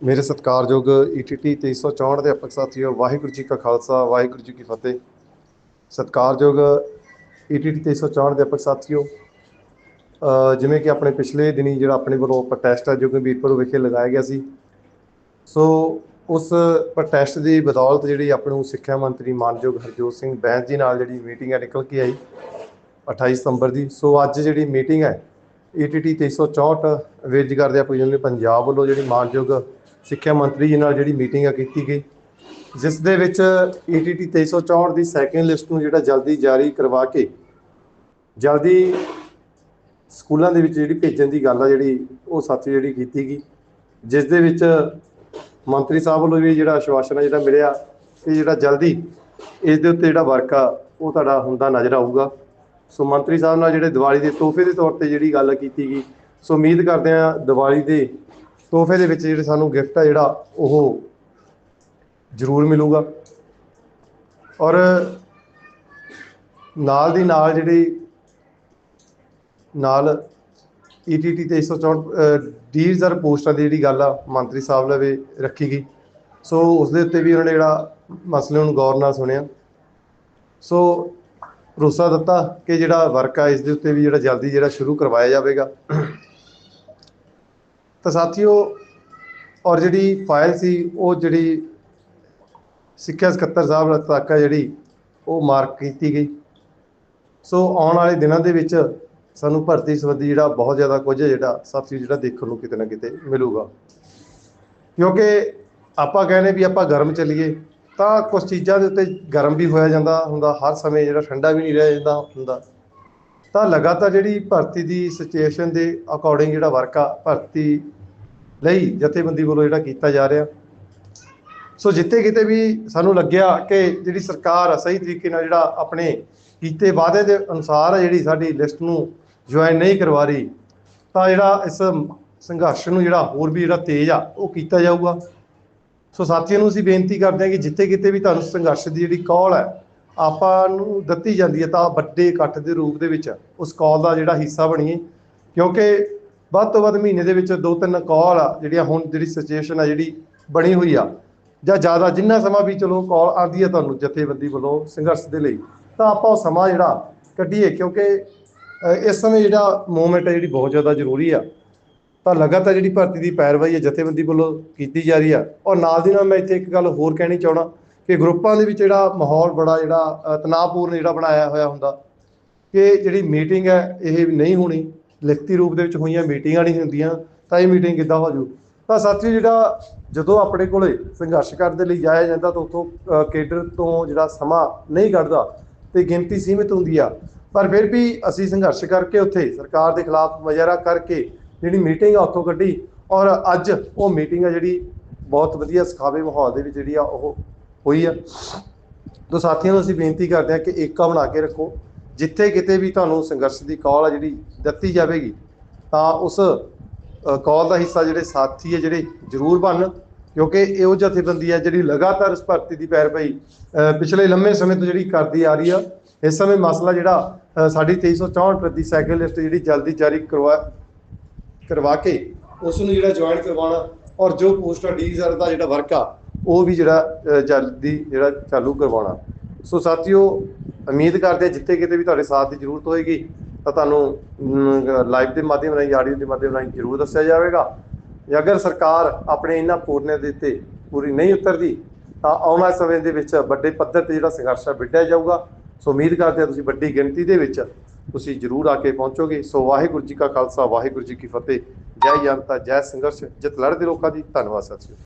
ਮੇਰੇ ਸਤਿਕਾਰਯੋਗ ਈਟੀਟੀ 364 ਦੇ ਅਪਕ ਸਾਥੀਓ, ਵਾਹਿਗੁਰੂ ਜੀ ਕਾ ਖਾਲਸਾ, ਵਾਹਿਗੁਰੂ ਜੀ ਕੀ ਫਤਿਹ। ਸਤਿਕਾਰਯੋਗ ਈਟੀਟੀ 364 ਦੇ ਅਪਕ ਸਾਥੀਓ ਜਿਵੇਂ ਕਿ ਆਪਣੇ ਪਿਛਲੇ ਦਿਨੀ ਜਿਹੜਾ ਆਪਣੇ ਵੱਲੋਂ ਪ੍ਰੋਟੈਸਟ ਆ, ਜੋ ਕਿ ਵੀਰਪੁਰ ਵਿਖੇ ਲਗਾਇਆ ਗਿਆ ਸੀ। ਸੋ, ਉਸ ਪ੍ਰੋਟੈਸਟ ਦੀ ਬਦੌਲਤ ਜਿਹੜੀ ਆਪਣੇ ਨੂੰ ਸਿੱਖਿਆ ਮੰਤਰੀ ਮਾਨਯੋਗ ਹਰਜੋਤ ਸਿੰਘ ਬੈਂਸ ਜੀ ਨਾਲ ਜਿਹੜੀ ਮੀਟਿੰਗ ਹੈ ਨਿਕਲ ਕੇ ਆਈ 28 ਸਤੰਬਰ ਦੀ। ਸੋ, ਅੱਜ ਜਿਹੜੀ ਮੀਟਿੰਗ ਹੈ ਈਟੀਟੀ 364 ਵੇਜ ਕਰਦੇ ਆਪਾਂ ਪੰਜਾਬ ਵੱਲੋਂ ਜਿਹੜੀ ਮਾਨਯੋਗ ਸਿੱਖਿਆ ਮੰਤਰੀ ਜੀ ਨਾਲ ਜਿਹੜੀ ਮੀਟਿੰਗ ਆ ਕੀਤੀ ਗਈ, ਜਿਸ ਦੇ ਵਿੱਚ ਈਟੀਟੀ 364 ਦੀ ਸੈਕਿੰਡ ਲਿਸਟ ਨੂੰ ਜਿਹੜਾ ਜਲਦੀ ਜਾਰੀ ਕਰਵਾ ਕੇ, ਜਲਦੀ ਸਕੂਲਾਂ ਦੇ ਵਿੱਚ ਜਿਹੜੀ ਭੇਜਣ ਦੀ ਗੱਲ ਆ ਜਿਹੜੀ ਉਹ ਸਾਥੀ ਜਿਹੜੀ ਕੀਤੀ ਗਈ, ਜਿਸ ਦੇ ਵਿੱਚ ਮੰਤਰੀ ਸਾਹਿਬ ਵੱਲੋਂ ਵੀ ਜਿਹੜਾ ਆਸ਼ਵਾਸਨ ਆ ਜਿਹੜਾ ਮਿਲਿਆ ਕਿ ਜਿਹੜਾ ਜਲਦੀ ਇਸ ਦੇ ਉੱਤੇ ਜਿਹੜਾ ਵਰਕ ਆ, ਉਹ ਤੁਹਾਡਾ ਹੁੰਦਾ ਨਜ਼ਰ ਆਊਗਾ। ਸੋ ਮੰਤਰੀ ਸਾਹਿਬ ਨਾਲ ਜਿਹੜੇ ਦੀਵਾਲੀ ਦੇ ਤੋਹਫੇ ਦੇ ਤੌਰ ਤੇ ਜਿਹੜੀ ਗੱਲ ਕੀਤੀ ਗਈ, ਸੋ ਉਮੀਦ ਕਰਦੇ ਆ ਦੀਵਾਲੀ ਦੇ ਤੋਹਫੇ ਦੇ ਵਿੱਚ ਜਿਹੜੇ ਸਾਨੂੰ ਗਿਫਟ ਆ ਜਿਹੜਾ ਉਹ ਜ਼ਰੂਰ ਮਿਲੂਗਾ। ਔਰ ਨਾਲ ਦੀ ਨਾਲ ਜਿਹੜੀ ਨਾਲ E ETT 364 ਡੀ ਰਿਜ਼ਰਵ ਪੋਸਟਾਂ ਦੀ ਜਿਹੜੀ ਗੱਲ ਆ ਮੰਤਰੀ ਸਾਹਿਬ ਲਵੇ ਰੱਖੀ ਗਈ। ਸੋ ਉਸ ਦੇ ਉੱਤੇ ਵੀ ਉਹਨਾਂ ਨੇ ਜਿਹੜਾ ਮਸਲੇ ਨੂੰ ਗੌਰ ਨਾਲ ਸੁਣਿਆ। ਸੋ ਭਰੋਸਾ ਦਿੱਤਾ ਕਿ ਜਿਹੜਾ ਵਰਕ ਆ ਇਸ ਦੇ ਉੱਤੇ ਵੀ ਜਿਹੜਾ ਜਲਦੀ ਜਿਹੜਾ ਸ਼ੁਰੂ ਕਰਵਾਇਆ ਜਾਵੇਗਾ। ਤਾਂ ਸਾਥੀਓ, ਔਰ ਜਿਹੜੀ ਫਾਈਲ ਸੀ, ਉਹ ਜਿਹੜੀ ਸਿੱਖਿਆ ਸਕੱਤਰ ਸਾਹਿਬ ਤੱਕ ਆ ਜਿਹੜੀ, ਉਹ ਮਾਰਕ ਕੀਤੀ ਗਈ। ਸੋ ਆਉਣ ਵਾਲੇ ਦਿਨਾਂ ਦੇ ਵਿੱਚ ਸਾਨੂੰ ਭਰਤੀ ਸੰਬੰਧੀ ਜਿਹੜਾ ਬਹੁਤ ਜ਼ਿਆਦਾ ਕੁਝ ਹੈ, ਜਿਹੜਾ ਸਾਥੀ ਜਿਹੜਾ ਦੇਖਣ ਨੂੰ ਕਿਤੇ ਨਾ ਕਿਤੇ ਮਿਲੂਗਾ। ਕਿਉਂਕਿ ਆਪਾਂ ਕਹਿੰਦੇ ਵੀ ਆਪਾਂ ਗਰਮ ਚੱਲੀਏ, ਤਾਂ ਕੁਝ ਚੀਜ਼ਾਂ ਦੇ ਉੱਤੇ ਗਰਮ ਵੀ ਹੋਇਆ ਜਾਂਦਾ ਹੁੰਦਾ, ਹਰ ਸਮੇਂ ਜਿਹੜਾ ਠੰਡਾ ਵੀ ਨਹੀਂ ਰਹਿ ਜਾਂਦਾ ਹੁੰਦਾ। ਤਾਂ ਲਗਾਤਾਰ ਜਿਹੜੀ ਭਰਤੀ ਦੀ ਸਿਚੁਏਸ਼ਨ ਦੇ ਅਕੋਰਡਿੰਗ ਜਿਹੜਾ ਵਰਕ ਆ, ਭਰਤੀ ਲਈ ਜਥੇਬੰਦੀ ਵੱਲੋਂ ਜਿਹੜਾ ਕੀਤਾ ਜਾ ਰਿਹਾ। ਸੋ ਜਿੱਥੇ ਕਿਤੇ ਵੀ ਸਾਨੂੰ ਲੱਗਿਆ ਕਿ ਜਿਹੜੀ ਸਰਕਾਰ ਆ, ਸਹੀ ਤਰੀਕੇ ਨਾਲ ਜਿਹੜਾ ਆਪਣੇ ਕੀਤੇ ਵਾਅਦੇ ਦੇ ਅਨੁਸਾਰ ਜਿਹੜੀ ਸਾਡੀ ਲਿਸਟ ਨੂੰ ਜੁਆਇਨ ਨਹੀਂ ਕਰਵਾ ਰਹੀ, ਤਾਂ ਜਿਹੜਾ ਇਸ ਸੰਘਰਸ਼ ਨੂੰ ਜਿਹੜਾ ਹੋਰ ਵੀ ਜਿਹੜਾ ਤੇਜ਼ ਆ, ਉਹ ਕੀਤਾ ਜਾਊਗਾ। ਸੋ ਸਾਥੀਆਂ ਨੂੰ ਅਸੀਂ ਬੇਨਤੀ ਕਰਦੇ ਹਾਂ ਕਿ ਜਿੱਥੇ ਕਿਤੇ ਵੀ ਤੁਹਾਨੂੰ ਸੰਘਰਸ਼ ਦੀ ਜਿਹੜੀ ਕਾਲ ਹੈ ਆਪਾਂ ਨੂੰ ਦਿੱਤੀ ਜਾਂਦੀ ਹੈ ਤਾਂ ਵੱਡੇ ਇਕੱਠ ਦੇ ਰੂਪ ਦੇ ਵਿੱਚ ਉਸ ਕਾਲ ਦਾ ਜਿਹੜਾ ਹਿੱਸਾ ਬਣੀਏ ਕਿਉਂਕਿ ਵੱਧ ਤੋਂ ਵੱਧ ਮਹੀਨੇ ਦੇ ਵਿੱਚ ਦੋ ਤਿੰਨ ਕਾਲ ਆ ਜਿਹੜੀਆਂ ਹੁਣ ਜਿਹੜੀ ਸਿਚੁਏਸ਼ਨ ਆ ਜਿਹੜੀ ਬਣੀ ਹੋਈ ਆ। ਜਾਂ ਜ਼ਿਆਦਾ ਜਿੰਨਾ ਸਮਾਂ ਵੀ ਚਲੋ ਕਾਲ ਆਉਂਦੀ ਹੈ ਤੁਹਾਨੂੰ ਜਥੇਬੰਦੀ ਵੱਲੋਂ ਸੰਘਰਸ਼ ਦੇ ਲਈ, ਤਾਂ ਆਪਾਂ ਉਹ ਸਮਾਂ ਜਿਹੜਾ ਕੱਢੀਏ। ਕਿਉਂਕਿ ਇਸ ਸਮੇਂ ਜਿਹੜਾ ਮੂਵਮੈਂਟ ਹੈ ਜਿਹੜੀ ਬਹੁਤ ਜ਼ਿਆਦਾ ਜ਼ਰੂਰੀ ਆ। ਤਾਂ ਲਗਾਤਾਰ ਜਿਹੜੀ ਭਰਤੀ ਦੀ ਪੈਰਵਾਈ ਹੈ ਜਥੇਬੰਦੀ ਵੱਲੋਂ ਕੀਤੀ ਜਾ ਰਹੀ ਆ। ਔਰ ਨਾਲ ਦੀ ਨਾਲ ਮੈਂ ਇੱਥੇ ਇੱਕ ਗੱਲ ਹੋਰ ਕਹਿਣੀ ਚਾਹਣਾ ਕਿ ਗਰੁੱਪਾਂ ਦੇ ਵਿੱਚ ਜਿਹੜਾ ਮਾਹੌਲ ਬੜਾ ਜਿਹੜਾ ਤਣਾਅਪੂਰਨ ਜਿਹੜਾ ਬਣਾਇਆ ਹੋਇਆ ਹੁੰਦਾ, ਕਿ ਜਿਹੜੀ ਮੀਟਿੰਗ ਹੈ ਇਹ ਨਹੀਂ ਹੋਣੀ, ਲਿਖਤੀ ਰੂਪ ਦੇ ਵਿੱਚ ਹੋਈਆਂ ਮੀਟਿੰਗਾਂ ਨਹੀਂ ਹੁੰਦੀਆਂ, ਤਾਂ ਇਹ ਮੀਟਿੰਗ ਕਿੱਦਾਂ ਹੋ ਜੂ? ਤਾਂ ਸਾਥੀਓ ਜਿਹੜਾ ਜਦੋਂ ਆਪਣੇ ਕੋਲੇ ਸੰਘਰਸ਼ ਕਰਨ ਦੇ ਲਈ ਜਾਇਆ ਜਾਂਦਾ, ਤਾਂ ਉਥੋਂ ਕੇਡਰ ਤੋਂ ਜਿਹੜਾ ਸਮਾਂ ਨਹੀਂ ਕੱਢਦਾ ਤੇ ਗਿਣਤੀ ਸੀਮਿਤ ਹੁੰਦੀ ਆ। ਪਰ ਫਿਰ ਵੀ ਅਸੀਂ ਸੰਘਰਸ਼ ਕਰਕੇ ਉੱਥੇ ਸਰਕਾਰ ਦੇ ਖਿਲਾਫ ਮੁਜ਼ਾਹਰਾ ਕਰਕੇ ਜਿਹੜੀ ਮੀਟਿੰਗ ਆ ਉੱਥੋਂ ਕੱਢੀ ਔਰ ਅੱਜ ਉਹ ਮੀਟਿੰਗ ਆ ਜਿਹੜੀ ਬਹੁਤ ਵਧੀਆ ਸਖਾਵੇ ਮਾਹੌਲ ਦੇ ਵਿੱਚ ਜਿਹੜੀ ਆ ਉਹ ਹੋਈ ਆ। ਤਾਂ ਸਾਥੀਆਂ ਨੂੰ ਅਸੀਂ ਬੇਨਤੀ ਕਰਦੇ ਹਾਂ ਕਿ ਏਕਾ ਬਣਾ ਕੇ ਰੱਖੋ। ਜਿੱਥੇ ਕਿਤੇ ਵੀ ਤੁਹਾਨੂੰ ਸੰਘਰਸ਼ ਦੀ ਕਾਲ ਆ ਜਿਹੜੀ ਦਿੱਤੀ ਜਾਵੇਗੀ ਤਾਂ ਉਸ ਕਾਲ ਦਾ ਹਿੱਸਾ ਜਿਹੜੇ ਸਾਥੀ ਹੈ ਜਿਹੜੇ ਜ਼ਰੂਰ ਬਣਨ। ਕਿਉਂਕਿ ਇਹੋ ਜਥੇਬੰਦੀ ਹੈ ਜਿਹੜੀ ਲਗਾਤਾਰ ਇਸ ਭਰਤੀ ਦੀ ਪੈਰਵਾਈ ਅ, ਪਿਛਲੇ ਲੰਮੇ ਸਮੇਂ ਤੋਂ ਜਿਹੜੀ ਕਰਦੀ ਆ ਰਹੀ ਆ। ਇਸ ਸਮੇਂ ਮਸਲਾ ਜਿਹੜਾ ਅ, ਸਾਡੀ 2364 ਪ੍ਰਤੀ ਸਾਈਕਲ ਲਿਸਟ ਜਿਹੜੀ ਜਲਦੀ ਜਾਰੀ ਕਰਵਾ ਕਰਵਾ ਕੇ ਉਸ ਨੂੰ ਜਿਹੜਾ ਜੁਆਇਨ ਕਰਵਾਉਣਾ ਔਰ ਜੋ ਪੋਸਟਰ ਡੀਜ਼ਰ ਦਾ ਜਿਹੜਾ ਵਰਕ ਆ ਉਹ ਵੀ ਜਿਹੜਾ ਜਲਦੀ ਜਿਹੜਾ ਚਾਲੂ ਕਰਵਾਉਣਾ। ਸੋ ਸਾਥੀਓ, ਉਮੀਦ ਕਰਦੇ ਹਾਂ ਜਿੱਥੇ ਕਿਤੇ ਵੀ ਤੁਹਾਡੇ ਸਾਥ ਦੀ ਜ਼ਰੂਰਤ ਹੋਏਗੀ, ਤਾਂ ਤੁਹਾਨੂੰ ਲਾਈਵ ਦੇ ਮਾਧਿਅਮ ਰਾਹੀਂ ਆਡੀਓ ਦੇ ਮਾਧਿਅਮ ਰਾਹੀਂ ਜ਼ਰੂਰ ਦੱਸਿਆ ਜਾਵੇਗਾ। ਜੇ ਅਗਰ ਸਰਕਾਰ ਆਪਣੇ ਇਹਨਾਂ ਪੂਰਨੇ ਦੇ ਉੱਤੇ ਪੂਰੀ ਨਹੀਂ ਉਤਰਦੀ, ਤਾਂ ਆਉਣ ਵਾਲੇ ਸਮੇਂ ਦੇ ਵਿੱਚ ਵੱਡੇ ਪੱਧਰ ਤੇ ਜਿਹੜਾ ਸੰਘਰਸ਼ ਹੈ ਵਿੱਢਿਆ ਜਾਊਗਾ। ਸੋ ਉਮੀਦ ਕਰਦੇ ਹਾਂ ਤੁਸੀਂ ਵੱਡੀ ਗਿਣਤੀ ਦੇ ਵਿੱਚ ਤੁਸੀਂ ਜ਼ਰੂਰ ਆ ਕੇ ਪਹੁੰਚੋਗੇ। ਸੋ ਵਾਹਿਗੁਰੂ ਜੀ ਕਾ ਖਾਲਸਾ, ਵਾਹਿਗੁਰੂ ਜੀ ਕੀ ਫਤਿਹ। ਜੈ ਜਨਤਾ, ਜੈ ਸੰਘਰਸ਼, ਜਿੱਤ ਲੜਦੇ ਲੋਕਾਂ ਦੀ। ਧੰਨਵਾਦ, ਸਾਥੀਓ।